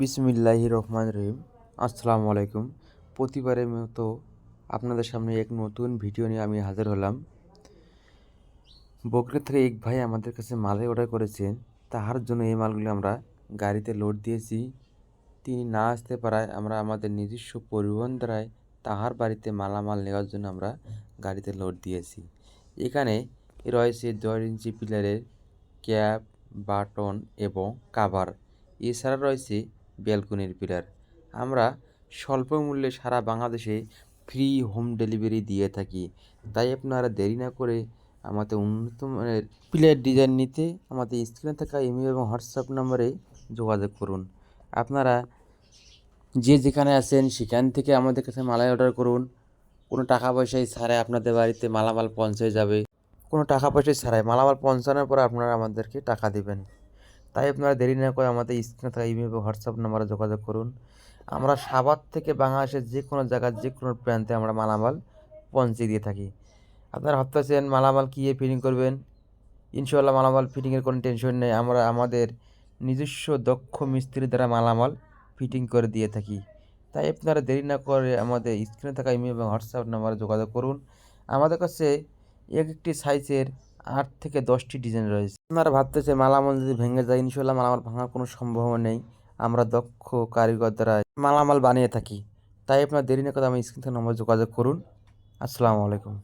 বিসমিল্লাহ রহমান রহিম। আসসালামু আলাইকুম। প্রতিবারের মতো আপনাদের সামনে এক নতুন ভিডিও নিয়ে আমি হাজির হলাম। বগুড়া থেকে এক ভাই আমাদের কাছে মালের অর্ডার করেছেন। তাহার জন্য এই মালগুলো আমরা গাড়িতে লোড দিয়েছি। তিনি না আসতে পারায় আমরা আমাদের নিজস্ব পরিবহন দ্বারায় তাহার বাড়িতে মালামাল নেওয়ার জন্য আমরা গাড়িতে লোড দিয়েছি। এখানে রয়েছে দেড় ইঞ্চি পিলারের ক্যাপ, বাটন এবং কাভার। এছাড়া রয়েছে ব্যালকনির পিলার। আমরা স্বল্প মূল্যে সারা বাংলাদেশে ফ্রি হোম ডেলিভারি দিয়ে থাকি। তাই আপনারা দেরি না করে আমাদের উন্নত মানের পিলার ডিজাইন নিতে আমাদের স্ক্রিনে থাকা ইমেল এবং হোয়াটসঅ্যাপ নম্বরে যোগাযোগ করুন। আপনারা যে যেখানে আছেন সেখান থেকে আমাদের কাছে মালাই অর্ডার করুন। কোনো টাকা পয়সাই ছাড়াই আপনাদের বাড়িতে মালামাল পৌঁছে যাবে। কোনো টাকা পয়সা ছাড়াই মালামাল পৌঁছানোর পর আপনারা আমাদেরকে টাকা দেবেন। তাই আপনারা দেরি না করে আমাদের স্ক্রিনে থাকা ইমেল বা হোয়াটসঅ্যাপ নাম্বারে যোগাযোগ করুন। আমরা সাভার থেকে বাংলাদেশের যে কোনো জায়গার যে কোনো প্রান্তে আমরা মালামাল পৌঁছে দিয়ে থাকি। আপনারা ভাবতেছেন মালামাল কী ফিটিং করবেন? ইনশাল্লাহ মালামাল ফিটিংয়ের কোনো টেনশন নেই। আমরা আমাদের নিজস্ব দক্ষ মিস্ত্রি দ্বারা মালামাল ফিটিং করে দিয়ে থাকি। তাই আপনারা দেরি না করে আমাদের স্ক্রিনে থাকা ইমেল এবং হোয়াটসঅ্যাপ নাম্বারে যোগাযোগ করুন। আমাদের কাছে এক একটি সাইজের আট থেকে দশটি ডিজাইন রয়েছে। আপনারা ভাবতেছে মালামাল যদি ভেঙে যায় ইনশাল্লাহ মালামাল ভাঙার কোনো সম্ভাবনা নেই। আমরা দক্ষ কারিগর দ্বারা মালামাল বানিয়ে থাকি। তাই আপনার দেরি না কথা আমি স্ক্রিন থেকে নম্বর যোগাযোগ করুন। আসসালামু আলাইকুম।